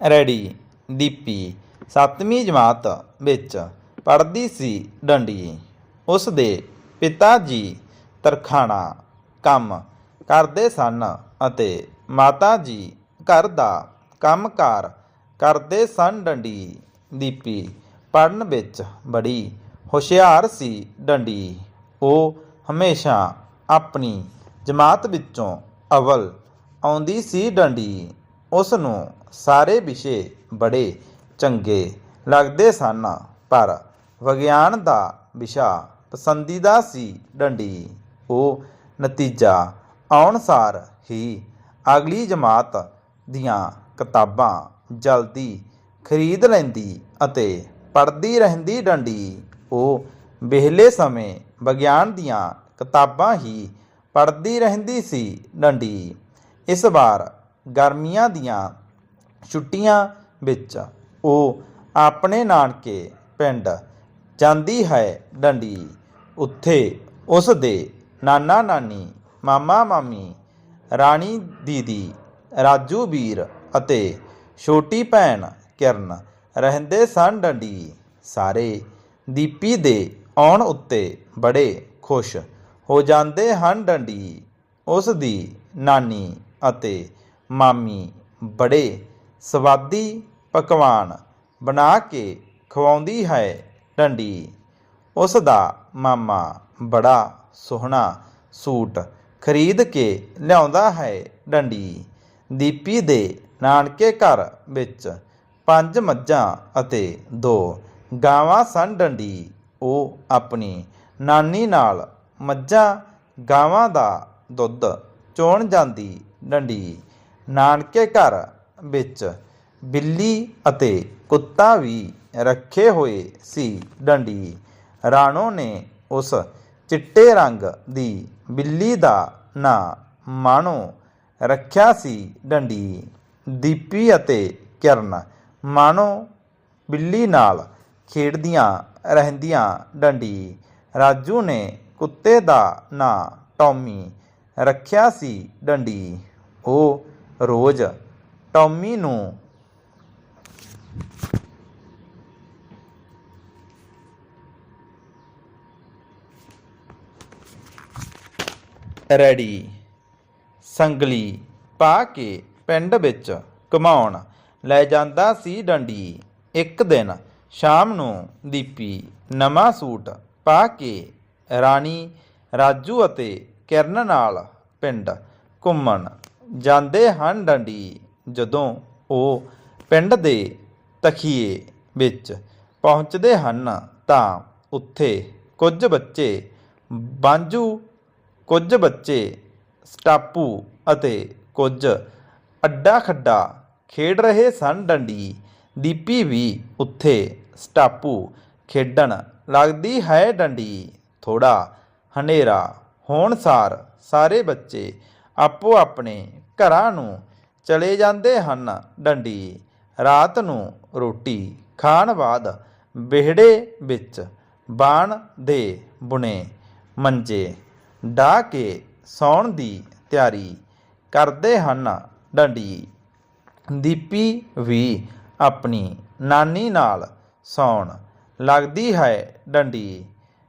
Ready, Deepi, ਸੱਤਵੀਂ ਜਮਾਤ ਵਿੱਚ ਪੜ੍ਹਦੀ ਸੀ ਡੰਡੀ। ਉਸ ਦੇ ਪਿਤਾ ਜੀ ਤਰਖਾਣਾ ਕੰਮ ਕਰਦੇ ਸਨ ਅਤੇ ਮਾਤਾ ਜੀ ਘਰ ਦਾ ਕੰਮਕਾਰ ਕਰਦੇ ਸਨ ਡੰਡੀ। ਦੀਪੀ ਪੜ੍ਹਨ ਵਿੱਚ ਬੜੀ ਹੁਸ਼ਿਆਰ ਸੀ ਡੰਡੀ। ਉਹ ਹਮੇਸ਼ਾ ਆਪਣੀ ਜਮਾਤ ਵਿੱਚੋਂ ਅਵਲ ਆਉਂਦੀ ਸੀ ਡੰਡੀ। ਉਸ ਨੂੰ ਸਾਰੇ ਵਿਸ਼ੇ ਬੜੇ ਚੰਗੇ ਲੱਗਦੇ ਸਨ, ਪਰ ਵਿਗਿਆਨ ਦਾ ਵਿਸ਼ਾ ਪਸੰਦੀਦਾ ਸੀ ਡੰਡੀ। ਉਹ ਨਤੀਜਾ ਆਉਣ ਸਾਰ ਹੀ ਅਗਲੀ ਜਮਾਤ ਦੀਆਂ ਕਿਤਾਬਾਂ ਜਲਦੀ ਖਰੀਦ ਲੈਂਦੀ ਅਤੇ ਪੜ੍ਹਦੀ ਰਹਿੰਦੀ ਡੰਡੀ। ਉਹ ਵਿਹਲੇ ਸਮੇਂ ਵਿਗਿਆਨ ਦੀਆਂ ਕਿਤਾਬਾਂ ਹੀ ਪੜ੍ਹਦੀ ਰਹਿੰਦੀ ਸੀ ਡੰਡੀ। ਇਸ ਵਾਰ ਗਰਮੀਆਂ ਦੀਆਂ ਛੁੱਟੀਆਂ ਵਿੱਚ ਉਹ ਆਪਣੇ ਨਾਨਕੇ ਪਿੰਡ ਜਾਂਦੀ ਹੈ ਡੰਡੀ। ਉੱਥੇ ਉਸ ਦੇ ਨਾਨਾ ਨਾਨੀ, ਮਾਮਾ ਮਾਮੀ, ਰਾਣੀ ਦੀਦੀ, ਰਾਜੂ ਵੀਰ ਅਤੇ ਛੋਟੀ ਭੈਣ ਕਿਰਨ ਰਹਿੰਦੇ ਸਨ ਡੰਡੀ। ਸਾਰੇ ਦੀਪੀ ਦੇ ਆਉਣ ਉੱਤੇ ਬੜੇ ਖੁਸ਼ ਹੋ ਜਾਂਦੇ ਹਨ ਡੰਡੀ। ਉਸ ਦੀ ਨਾਨੀ ਅਤੇ ਮਾਮੀ, ਬੜੇ ਸਵਾਦੀ ਪਕਵਾਨ ਬਣਾ ਕੇ ਖਵਾਉਂਦੀ ਹੈ ਡੰਡੀ। ਉਸ ਦਾ ਮਾਮਾ ਬੜਾ ਸੋਹਣਾ ਸੂਟ ਖਰੀਦ ਕੇ ਲਿਆਉਂਦਾ ਹੈ ਡੰਡੀ। ਦੀਪੀ ਦੇ ਨਾਨਕੇ ਘਰ ਵਿੱਚ ਪੰਜ ਮੱਝਾਂ ਅਤੇ ਦੋ ਗਾਵਾਂ ਸਨ ਡੰਡੀ। ਉਹ ਆਪਣੀ ਨਾਨੀ ਨਾਲ ਮੱਝਾਂ ਗਾਵਾਂ ਦਾ ਦੁੱਧ ਚੋਣ ਜਾਂਦੀ ਡੰਡੀ। ਨਾਨਕੇ ਘਰ ਵਿੱਚ ਬਿੱਲੀ ਅਤੇ ਕੁੱਤਾ ਵੀ ਰੱਖੇ ਹੋਏ ਸੀ ਡੰਡੀ। ਰਾਣੋ ਨੇ ਉਸ ਚਿੱਟੇ ਰੰਗ ਦੀ ਬਿੱਲੀ ਦਾ ਨਾਂ ਮਾਣੋ ਰੱਖਿਆ ਸੀ ਡੰਡੀ। ਦੀਪੀ ਅਤੇ ਕਿਰਨ ਮਾਣੋ ਬਿੱਲੀ ਨਾਲ ਖੇਡਦੀਆਂ ਰਹਿੰਦੀਆਂ ਡੰਡੀ। ਰਾਜੂ ਨੇ ਕੁੱਤੇ ਦਾ ਨਾਂ ਟੌਮੀ ਰੱਖਿਆ ਸੀ ਡੰਡੀ। ਉਹ ਰੋਜ਼ ਟੌਮੀ ਨੂੰ ਰੈਡੀ, ਸੰਗਲੀ ਪਾ ਕੇ ਪਿੰਡ ਵਿੱਚ ਘੁਮਾਉਣ ਲੈ ਜਾਂਦਾ ਸੀ ਡੰਡੀ। ਇੱਕ ਦਿਨ ਸ਼ਾਮ ਨੂੰ ਦੀਪੀ ਨਵਾਂ ਸੂਟ ਪਾ ਕੇ ਰਾਣੀ, ਰਾਜੂ ਅਤੇ ਕਿਰਨ ਨਾਲ ਪਿੰਡ ਘੁੰਮਣ ਜਾਂਦੇ ਹਨ ਡੰਡੀ, ਜਦੋਂ ਉਹ ਪਿੰਡ ਦੇ ਤਖੀਏ ਵਿੱਚ ਪਹੁੰਚਦੇ ਹਨ ਤਾਂ ਉੱਥੇ ਕੁਝ ਬੱਚੇ ਬਾਂਝੂ, ਕੁਝ ਬੱਚੇ ਸਟਾਪੂ ਅਤੇ ਕੁਝ ਅੱਡਾ ਖੱਡਾ ਖੇਡ ਰਹੇ ਸਨ ਡੰਡੀ। ਦੀਪੀ ਵੀ ਉੱਥੇ ਸਟਾਪੂ ਖੇਡਣ ਲੱਗਦੀ ਹੈ ਡੰਡੀ। ਥੋੜਾ ਹਨੇਰਾ ਹੋਣ ਸਾਰ ਸਾਰੇ ਬੱਚੇ ਆਪੋ ਆਪਣੇ ਘਰਾਂ ਨੂੰ ਚਲੇ ਜਾਂਦੇ ਹਨ ਡੰਡੀ। ਰਾਤ ਨੂੰ ਰੋਟੀ ਖਾਣ ਬਾਅਦ ਵਿਹੜੇ ਵਿੱਚ ਬਾਣ ਦੇ ਬੁਣੇ ਮੰਜੇ ਢਾ ਕੇ ਸੌਣ ਦੀ ਤਿਆਰੀ ਕਰਦੇ ਹਨ ਡੰਡੀ। ਦੀਪੀ ਵੀ ਆਪਣੀ ਨਾਨੀ ਨਾਲ ਸੌਣ ਲੱਗਦੀ ਹੈ ਡੰਡੀ।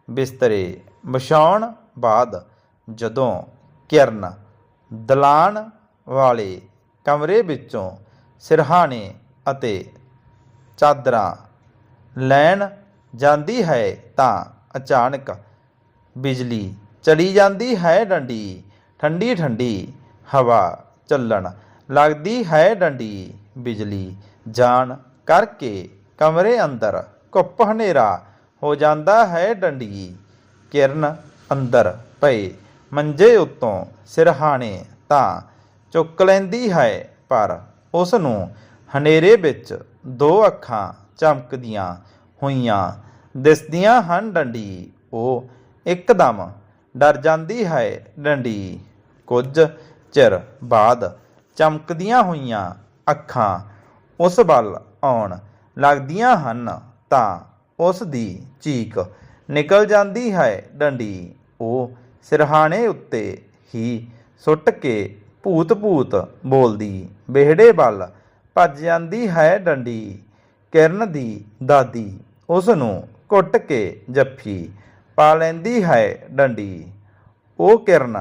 ਬਿਸਤਰੇ ਵਿਛਾਉਣ ਬਾਅਦ ਜਦੋਂ ਕਿਰਨ ਦਲਾਨ ਵਾਲੇ ਕਮਰੇ ਵਿੱਚੋਂ ਸਿਰਹਾਣੇ ਅਤੇ ਚਾਦਰਾਂ ਲੈਣ ਜਾਂਦੀ ਹੈ ਤਾਂ ਅਚਾਨਕ ਬਿਜਲੀ ਚਲੀ ਜਾਂਦੀ ਹੈ ਡੰਡੀ, ਠੰਡੀ ਠੰਡੀ ਹਵਾ ਚੱਲਣ ਲੱਗਦੀ ਹੈ ਡੰਡੀ, ਬਿਜਲੀ ਜਾਣ ਕਰਕੇ ਕਮਰੇ ਅੰਦਰ ਘੁੱਪ ਹਨੇਰਾ ਹੋ ਜਾਂਦਾ ਹੈ ਡੰਡੀ ਕਿਰਨ ਅੰਦਰ ਪਏ। ਮੰਜੇ ਉੱਤੋਂ ਸਿਰਹਾਣੇ ਤਾਂ ਚੁੱਕ ਲੈਂਦੀ ਹੈ, ਪਰ ਉਸ ਨੂੰ ਹਨੇਰੇ ਵਿੱਚ ਦੋ ਅੱਖਾਂ ਚਮਕਦੀਆਂ ਹੋਈਆਂ ਦਿਸਦੀਆਂ ਹਨ, ਡੰਡੀ। ਉਹ ਇੱਕਦਮ ਡਰ ਜਾਂਦੀ ਹੈ, ਡੰਡੀ। ਕੁਝ ਚਿਰ ਬਾਅਦ ਚਮਕਦੀਆਂ ਹੋਈਆਂ ਅੱਖਾਂ ਉਸ ਵੱਲ ਆਉਣ ਲੱਗਦੀਆਂ ਹਨ, ਤਾਂ ਉਸ ਦੀ ਚੀਕ ਨਿਕਲ ਜਾਂਦੀ ਹੈ, ਡੰਡੀ। ਉਹ ਸਿਰਹਾਣੇ ਉੱਤੇ ਹੀ ਸੁੱਟ ਕੇ ਭੂਤ ਭੂਤ ਬੋਲਦੀ, ਵਿਹੜੇ ਵੱਲ ਭੱਜ ਜਾਂਦੀ ਹੈ ਡੰਡੀ, ਕਿਰਨ ਦੀ ਦਾਦੀ ਉਸ ਨੂੰ ਕੁੱਟ ਕੇ ਜੱਫੀ ਪਾ ਲੈਂਦੀ ਹੈ ਡੰਡੀ। ਉਹ ਕਿਰਨ